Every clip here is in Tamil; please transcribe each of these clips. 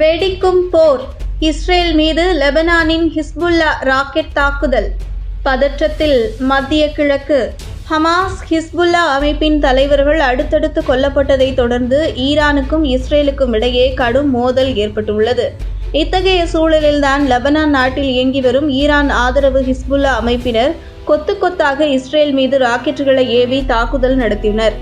வெடிக்கும் போர். இஸ்ரேல் மீது லெபனானின் ஹிஸ்புல்லா ராக்கெட் தாக்குதல். பதற்றத்தில் மத்திய கிழக்கு. ஹமாஸ் ஹிஸ்புல்லா அமைப்பின் தலைவர்கள் அடுத்தடுத்து கொல்லப்பட்டதை தொடர்ந்து ஈரானுக்கும் இஸ்ரேலுக்கும் இடையே கடும் மோதல் ஏற்பட்டுள்ளது. இத்தகைய சூழலில்தான் லெபனான் நாட்டில் இயங்கி வரும் ஈரான் ஆதரவு ஹிஸ்புல்லா அமைப்பினர் கொத்து கொத்தாக இஸ்ரேல் மீது ராக்கெட்டுகளை ஏவி தாக்குதல் நடத்தினர்.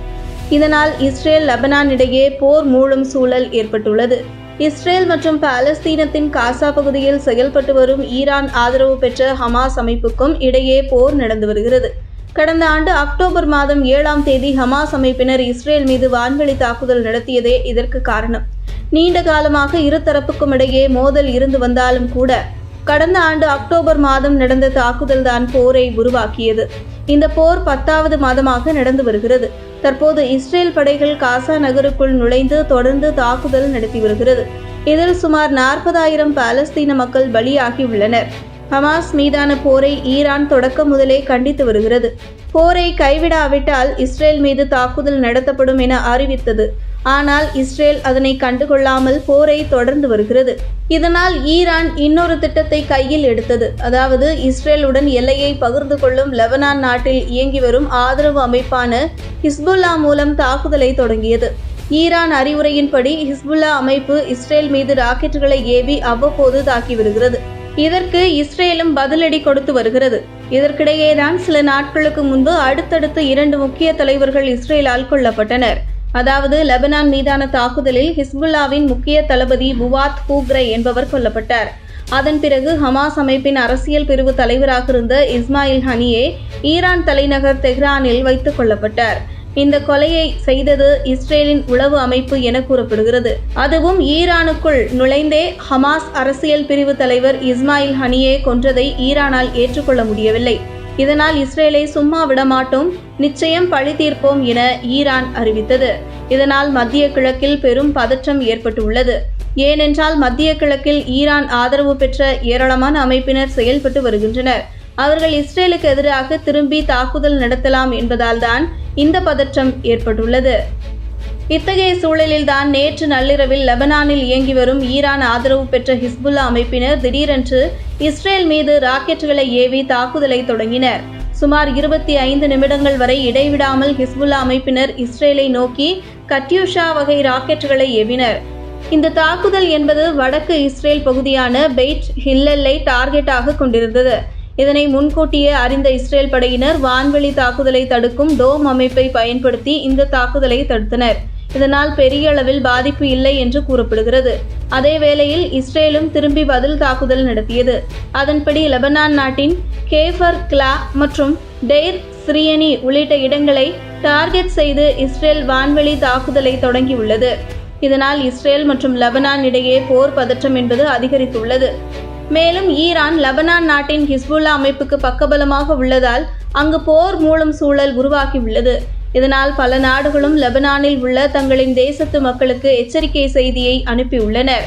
இதனால் இஸ்ரேல் லெபனான் இடையே போர் மூழும் சூழல் ஏற்பட்டுள்ளது. இஸ்ரேல் மற்றும் பாலஸ்தீனத்தின் காசா பகுதியில் செயல்பட்டு வரும் ஈரான் ஆதரவு பெற்ற ஹமாஸ் அமைப்புக்கும் இடையே போர் நடந்து வருகிறது. கடந்த ஆண்டு அக்டோபர் மாதம் ஏழாம் தேதி ஹமாஸ் அமைப்பினர் இஸ்ரேல் மீது வான்வெளி தாக்குதல் நடத்தியதே இதற்கு காரணம். நீண்ட காலமாக இருதரப்புக்கும் இடையே மோதல் இருந்து வந்தாலும் கூட கடந்த ஆண்டு அக்டோபர் மாதம் நடந்த தாக்குதல்தான் போரை உருவாக்கியது. இந்த போர் பத்தாவது மாதமாக நடந்து வருகிறது. தற்போது இஸ்ரேல் படைகள் காசா நகருக்குள் நுழைந்து தொடர்ந்து தாக்குதல் நடத்தி வருகிறது. இதில் சுமார் நாற்பதாயிரம் பாலஸ்தீன மக்கள் பலியாகியுள்ளனர். ஹமாஸ் மீதான போரை ஈரான் தொடக்கம் முதலே கண்டித்து வருகிறது. போரை கைவிடாவிட்டால் இஸ்ரேல் மீது தாக்குதல் நடத்தப்படும் என அறிவித்தது ஆனால் இஸ்ரேல் அதனை கண்டுகொள்ளாமல் போரை தொடர்ந்து வருகிறது. இதனால் ஈரான் இன்னொரு திட்டத்தை கையில் எடுத்தது. அதாவது இஸ்ரேலுடன் எல்லையை பகிர்ந்து கொள்ளும் லெபனான் நாட்டில் இயங்கி வரும் ஆதரவு அமைப்பான ஹிஸ்புல்லா மூலம் தாக்குதலை தொடங்கியது. ஈரான் அறிவுரையின்படி ஹிஸ்புல்லா அமைப்பு இஸ்ரேல் மீது ராக்கெட்டுகளை ஏவி அவ்வப்போது தாக்கி வருகிறது. இதற்கு இஸ்ரேலும் பதிலடி கொடுத்து வருகிறது. இதற்கிடையேதான் சில நாட்களுக்கு முன்பு அடுத்தடுத்து இரண்டு முக்கிய தலைவர்கள் இஸ்ரேலால் கொல்லப்பட்டனர். அதாவது லெபனான் மீதான தாக்குதலில் ஹிஸ்புல்லாவின் முக்கிய தளபதி புவாத் ஹூக்ரை என்பவர் கொல்லப்பட்டார். அதன் பிறகு ஹமாஸ் அமைப்பின் அரசியல் பிரிவு தலைவராக இருந்த இஸ்மாயில் ஹனியே ஈரான் தலைநகர் தெஹ்ரானில் வைத்துக் கொள்ளப்பட்டார். இந்த கொலையை செய்தது இஸ்ரேலின் உளவு அமைப்பு என கூறப்படுகிறது. அதுவும் ஈரானுக்குள் நுழைந்தே ஹமாஸ் அரசியல் பிரிவு தலைவர் இஸ்மாயில் ஹனியே கொன்றதை ஈரானால் ஏற்றுக்கொள்ள முடியவில்லை. இதனால் இஸ்ரேலை சும்மா விடமாட்டோம் நிச்சயம் பழி தீர்ப்போம் என ஈரான் அறிவித்தது. இதனால் மத்திய கிழக்கில் பெரும் பதற்றம் ஏற்பட்டுள்ளது. ஏனென்றால் மத்திய கிழக்கில் ஈரான் ஆதரவு பெற்ற ஏராளமான அமைப்பினர் செயல்பட்டு வருகின்றனர். அவர்கள் இஸ்ரேலுக்கு எதிராக திரும்பி தாக்குதல் நடத்தலாம் என்பதால் தான் இந்த பதற்றம் ஏற்பட்டுள்ளது. இத்தகைய சூழலில்தான் நேற்று நள்ளிரவில் லெபனானில் இயங்கி வரும் ஈரான் ஆதரவு பெற்ற ஹிஸ்புல்லா அமைப்பினர் திடீரென்று இஸ்ரேல் மீது ராக்கெட்டுகளை ஏவி தாக்குதலை தொடங்கினர். சுமார் இருபத்தி ஐந்து நிமிடங்கள் வரை இடைவிடாமல் ஹிஸ்புல்லா அமைப்பினர் இஸ்ரேலை நோக்கி கட்யூஷா வகை ராக்கெட்டுகளை ஏவினர் இந்த தாக்குதல் என்பது வடக்கு இஸ்ரேல் பகுதியான பெய்ட் ஹில்லல்லை டார்கெட்டாக கொண்டிருந்தது. இதனை முன்கூட்டியே அறிந்த இஸ்ரேல் படையினர் வான்வெளி தாக்குதலை தடுக்கும் டோம் அமைப்பை பயன்படுத்தி இந்த தாக்குதலை தடுத்தனர். இதனால் பெரிய அளவில் பாதிப்பு இல்லை என்று கூறப்படுகிறது. அதே வேளையில் இஸ்ரேலும் திரும்பி பதில் தாக்குதல் நடத்தியது. அதன்படி லெபனான் நாட்டின் கேஃபர் கிளா மற்றும் டெய்ர் சிரியனி உள்ளிட்ட இடங்களை டார்கெட் செய்து இஸ்ரேல் வான்வெளி தாக்குதலை தொடங்கியுள்ளது. இதனால் இஸ்ரேல் மற்றும் லெபனான் இடையே போர் பதற்றம் என்பது அதிகரித்துள்ளது. மேலும் ஈரான் லெபனான் நாட்டின் ஹிஸ்புல்லா அமைப்புக்கு பக்கபலமாக உள்ளதால் அங்கு போர் மூலம் சூழல் உருவாகியுள்ளது. இதனால் பல நாடுகளும் லெபனானில் உள்ள தங்களின் தேசத்து மக்களுக்கு எச்சரிக்கை செய்தியை அனுப்பியுள்ளனர்.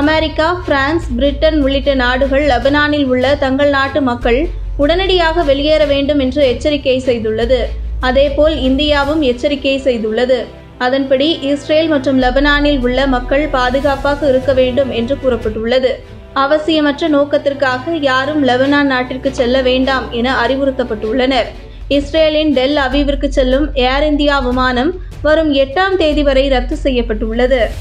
அமெரிக்கா பிரான்ஸ் பிரிட்டன் உள்ளிட்ட நாடுகள் லெபனானில் உள்ள தங்கள் நாட்டு மக்கள் உடனடியாக வெளியேற வேண்டும் என்று எச்சரிக்கை செய்துள்ளது. அதேபோல் இந்தியாவும் எச்சரிக்கை செய்துள்ளது. அதன்படி இஸ்ரேல் மற்றும் லெபனானில் உள்ள மக்கள் பாதுகாப்பாக இருக்க வேண்டும் என்று கூறப்பட்டுள்ளது. அவசியமற்ற நோக்கத்திற்காக யாரும் லெபனான் நாட்டிற்கு செல்ல வேண்டாம் என அறிவுறுத்தப்பட்டுள்ளனர். இஸ்ரேலின் டெல் அவிவிற்கு செல்லும் ஏர் இந்தியா விமானம் வரும் எட்டாம் தேதி வரை ரத்து செய்யப்பட்டுள்ளது.